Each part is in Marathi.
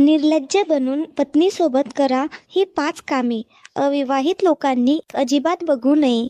निर्लज्ज बनून पत्नीसोबत करा ही पाच कामे. अविवाहित लोकांनी अजिबात बघू नये.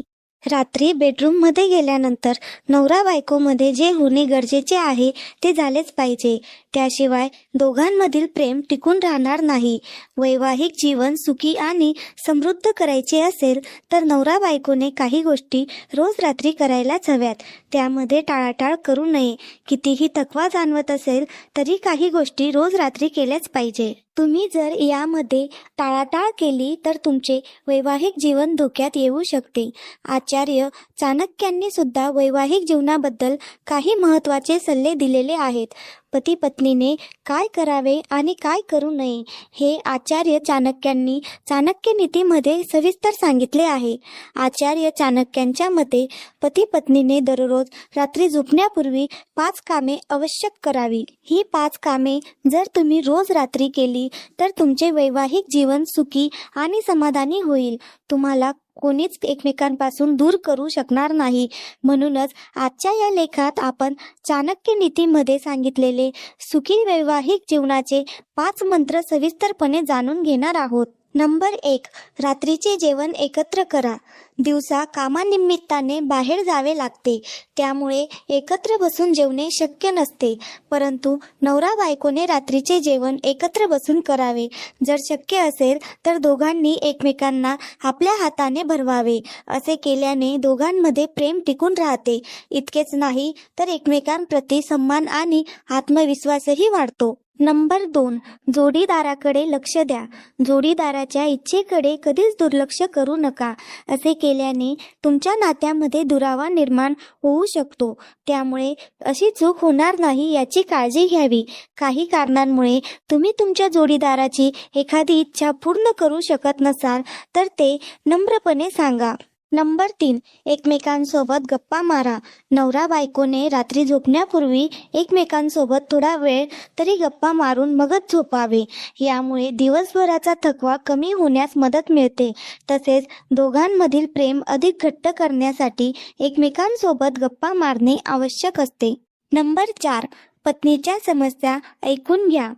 रात्री बेडरूममध्ये गेल्यानंतर नवरा बायकोमध्ये जे होणे गरजेचे आहे ते झालेच पाहिजे. त्याशिवाय दोघांमधील प्रेम टिकून राहणार नाही. वैवाहिक जीवन सुखी आणि समृद्ध करायचे असेल तर नवरा बायकोने काही गोष्टी रोज रात्री करायलाच हव्यात. त्यामध्ये टाळाटाळ करू नये. कितीही थकवा जाणवत असेल तरी काही गोष्टी रोज रात्री केल्याच पाहिजे. तुम्ही जर यामध्ये टाळाटाळ केली तर तुमचे वैवाहिक जीवन धोक्यात येऊ शकते. आचार्य चाणक्यांनी सुद्धा वैवाहिक जीवनाबद्दल काही महत्त्वाचे सल्ले दिलेले आहेत. पती पत्नीने काय करावे आणि काय करू नये हे आचार्य चाणक्यांनी चाणक्य नीतीमध्ये सविस्तर सांगितले आहे. आचार्य चाणक्यांच्या मते पती पत्नीने दररोज रात्री झोपण्यापूर्वी पाच कामे आवश्यक करावी. ही पाच कामे जर तुम्ही रोज रात्री केली तर तुमचे वैवाहिक जीवन सुखी आणि समाधानी होईल. तुम्हाला कोणीच एकमेकांपासून दूर करू शकणार नाही. म्हणूनच आजच्या या लेखात आपण चाणक्य नीतीमध्ये सांगितलेले सुखी वैवाहिक जीवनाचे पाच मंत्र सविस्तरपणे जाणून घेणार आहोत. नंबर एक रात्रीचे जेवण एकत्र करा. दिवसा कामानिमित्ताने बाहेर जावे लागते. त्यामुळे एकत्र बसून जेवणे शक्य नसते. परंतु नवरा बायकोने रात्रीचे जेवण एकत्र बसून करावे. जर शक्य असेल तर दोघांनी एकमेकांना आपल्या हाताने भरवावे. असे केल्याने दोघांमध्ये प्रेम टिकून राहते. इतकेच नाही तर एकमेकांप्रती सन्मान आणि आत्मविश्वासही वाढतो. नंबर दोन जोडीदाराकडे लक्ष द्या. जोडीदाराच्या इच्छेकडे कधीच दुर्लक्ष करू नका. असे केल्याने तुमच्या नात्यामध्ये दुरावा निर्माण होऊ शकतो. त्यामुळे अशी चूक होणार नाही याची काळजी घ्यावी. काही कारणांमुळे तुम्ही तुमच्या जोडीदाराची एखादी इच्छा पूर्ण करू शकत नसाल तर ते नम्रपणे सांगा. नंबर तीन एकमेकांसोबत गप्पा मारा. नवरा बायकोने रात्री झोपण्यापूर्वी एकमेकांसोबत थोडा वेळ तरी गप्पा मारून मगच झोपावे. यामुळे दिवसभराचा थकवा कमी होण्यास मदत मिळते. तसेच दोघांमधील प्रेम अधिक घट्ट करण्यासाठी एकमेकांसोबत गप्पा मारणे आवश्यक असते. नंबर चार पत्नीच्या समस्या ऐकून घ्या.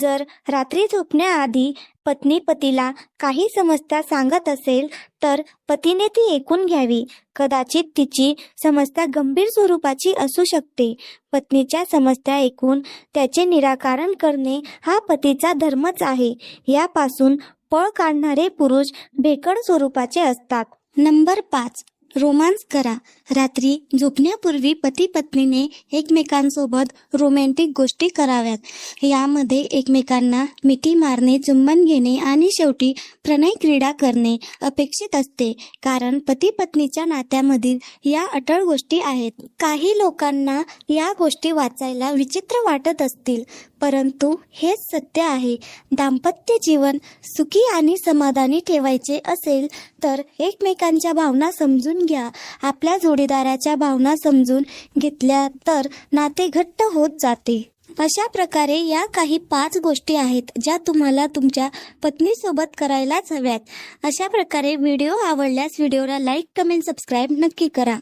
जर रात्री झोपण्याआधी पत्नी पतीला काही समस्या सांगत असेल तर पतीने ती ऐकून घ्यावी. कदाचित तिची समस्या गंभीर स्वरूपाची असू शकते. पत्नीच्या समस्या ऐकून त्याचे निराकरण करणे हा पतीचा धर्मच आहे. यापासून पळ काढणारे पुरुष भेकड स्वरूपाचे असतात. नंबर पाच. रोमांस करा. रात्री झोपण्यापूर्वी पती पत्नीने एकमेकांसोबत रोमॅन्टिक गोष्टी कराव्यात. यामध्ये एकमेकांना मिठी मारणे चुंबन घेणे आणि शेवटी प्रणय क्रीडा करणे अपेक्षित असते. कारण पती पत्नीच्या नात्यामधील या अटळ गोष्टी आहेत. काही लोकांना या गोष्टी वाचायला विचित्र वाटत असतील. परंतु हेच सत्य आहे. दाम्पत्य जीवन सुखी आणि समाधानी ठेवायचे असेल तर एकमेकांच्या भावना समजून समजून घ्या. आपल्या जोडीदाराच्या भावना समजून घेतल्या तर नाते घट्ट होत जाते. अशा प्रकारे या काही पाच गोष्टी आहेत ज्या तुम्हाला तुमच्या पत्नीसोबत करायलाच हव्यात. अशा प्रकारे व्हिडिओ आवडल्यास व्हिडिओला लाईक कमेंट सबस्क्राईब नक्की करा.